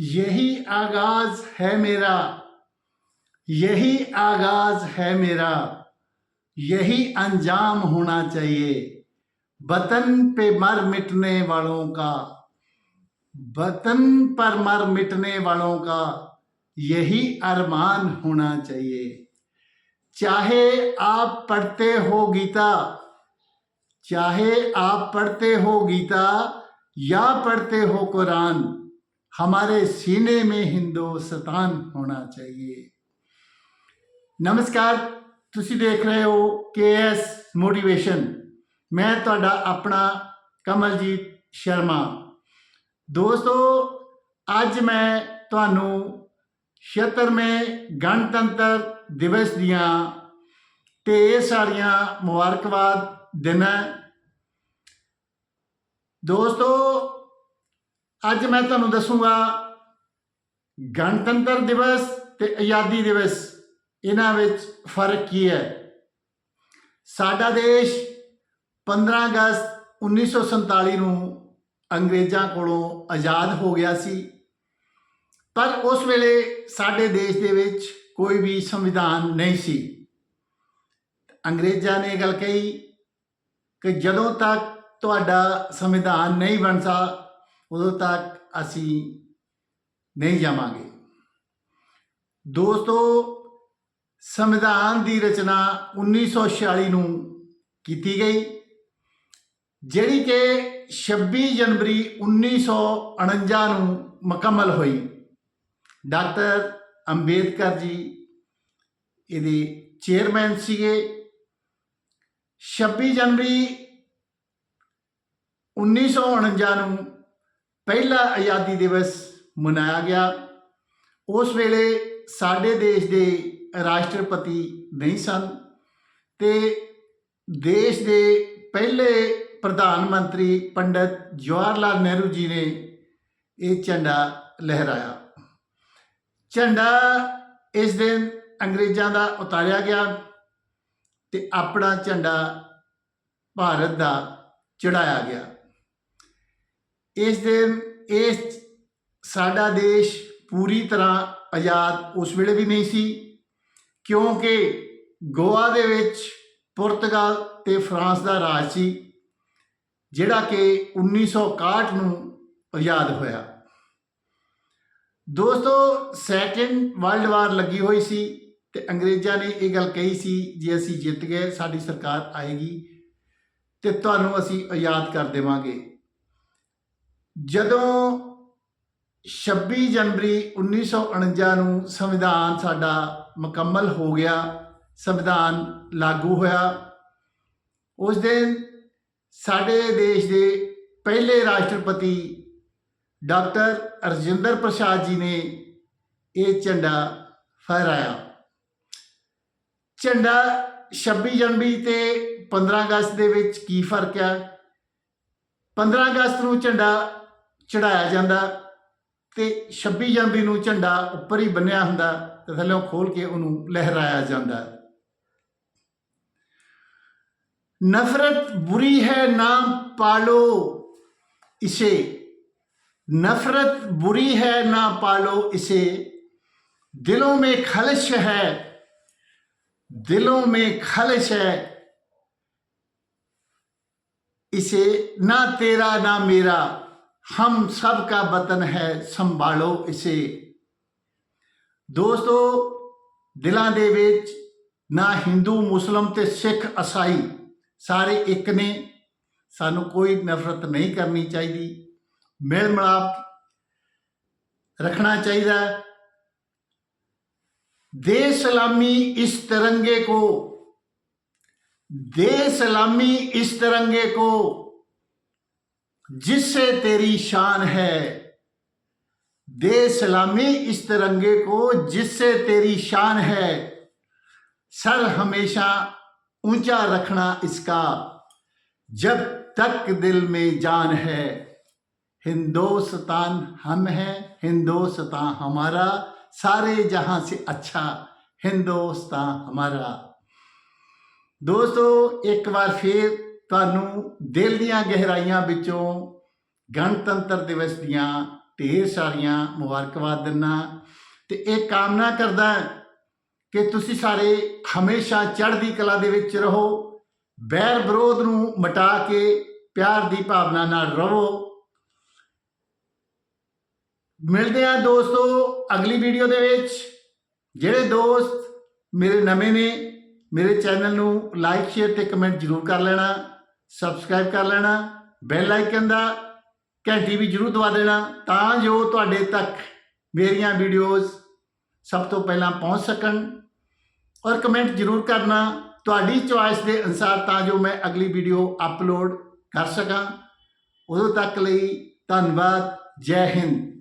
यही आगाज़ है मेरा। यही आगाज़ है मेरा। यही अंजाम होना चाहिए वतन पे मर मिटने वालों का। वतन पर मर मिटने वालों का यही अरमान होना चाहिए। चाहे आप पढ़ते हो गीता, चाहे आप पढ़ते हो गीता या पढ़ते हो कुरान हमारे सीने में हिंदुस्तान होना चाहिए ਨਮਸਕਾਰ ਤੁਸੀਂ ਦੇਖ ਰਹੇ ਹੋ ਕੇਐਸ ਮੋਟੀਵੇਸ਼ਨ ਮੈਂ ਤੁਹਾਡਾ ਆਪਣਾ ਕਮਲਜੀਤ ਸ਼ਰਮਾ ਦੋਸਤੋ ਅੱਜ ਮੈਂ ਤੁਹਾਨੂੰ 76ਵੇਂ ਗਣਤੰਤਰ ਦਿਵਸ ਦੀਆਂ ਢੇਰ ਸਾਰੀਆਂ ਮੁਬਾਰਕਬਾਦ ਦਿਨਾਂ ਦੋਸਤੋ ਅੱਜ ਮੈਂ ਤੁਹਾਨੂੰ ਦੱਸੂਗਾ ਗਣਤੰਤਰ ਦਿਵਸ ਤੇ ਆਜ਼ਾਦੀ ਦਿਵਸ, ਇਹਨਾਂ ਵਿੱਚ ਫ਼ਰਕ ਕੀ ਹੈ? ਸਾਡਾ ਦੇਸ਼ 15 ਅਗਸਤ 1947 ਨੂੰ ਅੰਗਰੇਜ਼ਾਂ ਕੋਲੋਂ ਆਜ਼ਾਦ ਹੋ ਗਿਆ ਸੀ। ਪਰ ਉਸ ਵੇਲੇ ਸਾਡੇ ਦੇਸ਼ ਦੇ ਵਿੱਚ ਕੋਈ ਵੀ ਸੰਵਿਧਾਨ ਨਹੀਂ ਸੀ। ਅੰਗਰੇਜ਼ਾਂ ਨੇ ਇਹ ਗੱਲ ਕਹੀ ਕਿ ਜਦੋਂ ਤੱਕ ਤੁਹਾਡਾ ਸੰਵਿਧਾਨ ਨਹੀਂ ਬਣਦਾ ਉਦੋਂ ਤੱਕ ਅਸੀਂ ਨਹੀਂ ਜਾਵਾਂਗੇ। ਦੋਸਤੋ, ਸੰਵਿਧਾਨ ਦੀ ਰਚਨਾ 1946 ਨੂੰ ਕੀਤੀ ਗਈ, ਜਿਹੜੀ ਕਿ 26 ਜਨਵਰੀ 1949 ਨੂੰ ਮੁਕੰਮਲ ਹੋਈ। ਡਾਕਟਰ ਅੰਬੇਦਕਰ ਜੀ ਇਹਦੇ ਚੇਅਰਮੈਨ ਸੀਗੇ। 26 ਜਨਵਰੀ 1949 ਨੂੰ ਪਹਿਲਾ ਆਜ਼ਾਦੀ ਦਿਵਸ ਮਨਾਇਆ ਗਿਆ। ਉਸ ਵੇਲੇ ਸਾਡੇ ਦੇਸ਼ ਦੇ ਰਾਸ਼ਟਰਪਤੀ ਨਹੀਂ ਸਨ ਤੇ ਦੇਸ਼ ਦੇ ਪਹਿਲੇ ਪ੍ਰਧਾਨ ਮੰਤਰੀ ਪੰਡਤ ਜਵਾਹਰ ਲਾਲ ਨਹਿਰੂ ਜੀ ਨੇ ਇਹ ਝੰਡਾ ਲਹਿਰਾਇਆ। ਝੰਡਾ ਇਸ ਦਿਨ ਅੰਗਰੇਜ਼ਾਂ ਦਾ ਉਤਾਰਿਆ ਗਿਆ ਤੇ ਆਪਣਾ ਝੰਡਾ ਭਾਰਤ ਦਾ ਚੜਾਇਆ ਗਿਆ। ਇਸ ਦਿਨ ਇਸ ਸਾਡਾ ਦੇਸ਼ ਪੂਰੀ ਤਰ੍ਹਾਂ ਆਜ਼ਾਦ ਉਸ ਵੇਲੇ ਵੀ ਨਹੀਂ ਸੀ, ਕਿਉਂਕਿ ਗੋਆ ਦੇ ਵਿੱਚ ਪੁਰਤਗਾਲ ਤੇ ਫਰਾਂਸ ਦਾ ਰਾਜ ਸੀ, ਜਿਹੜਾ ਕਿ 1961 ਨੂੰ ਆਜ਼ਾਦ ਹੋਇਆ। ਦੋਸਤੋ ਸੈਕੰਡ ਵਰਲਡ ਵਾਰ ਲੱਗੀ ਹੋਈ ਸੀ ਤੇ ਅੰਗਰੇਜ਼ਾਂ ਨੇ ਇਹ ਗੱਲ ਕਹੀ ਸੀ, ਜੇ ਅਸੀਂ ਜਿੱਤ ਗਏ, ਸਾਡੀ ਸਰਕਾਰ ਆਏਗੀ ਤੇ ਤੁਹਾਨੂੰ ਅਸੀਂ ਆਜ਼ਾਦ ਕਰ ਦੇਵਾਂਗੇ। ਜਦੋਂ 26 ਜਨਵਰੀ 1949 ਨੂੰ ਸੰਵਿਧਾਨ ਸਾਡਾ ਮੁਕੰਮਲ ਹੋ ਗਿਆ, ਸੰਵਿਧਾਨ ਲਾਗੂ ਹੋਇਆ, ਉਸ ਦਿਨ ਸਾਡੇ ਦੇਸ਼ ਦੇ ਪਹਿਲੇ ਰਾਸ਼ਟਰਪਤੀ ਡਾਕਟਰ ਰਜਿੰਦਰ ਪ੍ਰਸਾਦ ਜੀ ਨੇ ਇਹ ਝੰਡਾ ਫਹਿਰਾਇਆ। ਝੰਡਾ 26 ਜਨਵਰੀ ਤੇ 15 ਅਗਸਤ ਦੇ ਵਿੱਚ ਕੀ ਫ਼ਰਕ ਹੈ 15 ਅਗਸਤ ਨੂੰ ਝੰਡਾ ਚੜਾਇਆ ਜਾਂਦਾ ਤੇ 26 ਜਨਵਰੀ ਨੂੰ ਝੰਡਾ ਉੱਪਰ ਹੀ ਬੰਨਿਆ ਹੁੰਦਾ ਤੇ ਥੱਲੇੋਂ ਖੋਲ ਕੇ ਉਹਨੂੰ ਲਹਿਰਾਇਆ ਜਾਂਦਾ नफरत बुरी है नाम पालो इसे नफरत बुरी है ना पालो इसे दिलों में खलश है दिलों में खलश है इसे ना तेरा ना मेरा हम सब का वतन है संभालो इसे ਦੋਸਤੋ ਦਿਲਾਂ ਦੇ ਵਿੱਚ ਨਾ ਹਿੰਦੂ ਮੁਸਲਮ ਤੇ ਸਿੱਖ ਈਸਾਈ ਸਾਰੇ ਇੱਕ ਨੇ ਸਾਨੂੰ ਕੋਈ ਨਫ਼ਰਤ ਨਹੀਂ ਕਰਨੀ ਚਾਹੀਦੀ ਮੇਲ ਮਿਲਾਪ ਰੱਖਣਾ ਚਾਹੀਦਾ दे सलामी इस तिरंगे को दे सलामी इस तिरंगे को जिससे तेरी शान है। दे सलामी इस तिरंगे को जिससे तेरी शान है। सर हमेशा ऊँचा रखना इसका, जब तक दिल में जान है। हिंदोस्तान हम हैं, हिंदोस्तान हमारा, सारे जहाँ से अच्छा हिंदोस्तान हमारा। दोस्तों, एक बार फिर ਤੁਹਾਨੂੰ ਦਿਲ ਦੀਆਂ ਗਹਿਰਾਈਆਂ ਵਿੱਚੋਂ ਗਣਤੰਤਰ ਦਿਵਸ ਦੀਆਂ ਢੇਰ ਸਾਰੀਆਂ ਮੁਬਾਰਕਬਾਦ ਦਿੰਦਾ ਤੇ ਇਹ ਕਾਮਨਾ ਕਰਦਾ ਕਿ ਤੁਸੀਂ ਸਾਰੇ ਹਮੇਸ਼ਾ ਚੜ੍ਹਦੀ ਕਲਾ ਦੇ ਵਿੱਚ ਰਹੋ, ਬੈਰ ਵਿਰੋਧ ਨੂੰ ਮਿਟਾ ਕੇ ਪਿਆਰ ਦੀ ਭਾਵਨਾ ਨਾਲ ਰਹੋ। ਮਿਲਦੇ ਆ ਦੋਸਤੋ ਅਗਲੀ ਵੀਡੀਓ ਦੇ ਵਿੱਚ। ਜਿਹੜੇ ਦੋਸਤ ਮੇਰੇ ਨਵੇਂ ਨੇ, ਮੇਰੇ ਚੈਨਲ ਨੂੰ ਲਾਈਕ ਸ਼ੇਅਰ ਤੇ ਕਮੈਂਟ ਜ਼ਰੂਰ ਕਰ ਲੈਣਾ। ਸਬਸਕ੍ਰਾਈਬ ਕਰ ਲੈਣਾ ਬੈਲ ਆਈਕਨ ਦਾ ਘੰਟੀ ਵੀ ਜ਼ਰੂਰ ਦਬਾ ਦੇਣਾ ਤਾਂ ਜੋ ਤੁਹਾਡੇ ਤੱਕ ਮੇਰੀਆਂ ਵੀਡੀਓਜ਼ ਸਭ ਤੋਂ ਪਹਿਲਾਂ ਪਹੁੰਚ ਸਕਣ। ਔਰ ਕਮੈਂਟ ਜ਼ਰੂਰ ਕਰਨਾ ਤੁਹਾਡੀ ਚੁਆਇਸ ਦੇ ਅਨਸਾਰ ਤਾਂ ਜੋ ਮੈਂ ਅਗਲੀ ਵੀਡੀਓ ਅਪਲੋਡ ਕਰ ਸਕਾਂ। ਉਦੋਂ ਤੱਕ ਲਈ ਧੰਨਵਾਦ, ਜੈ ਹਿੰਦ।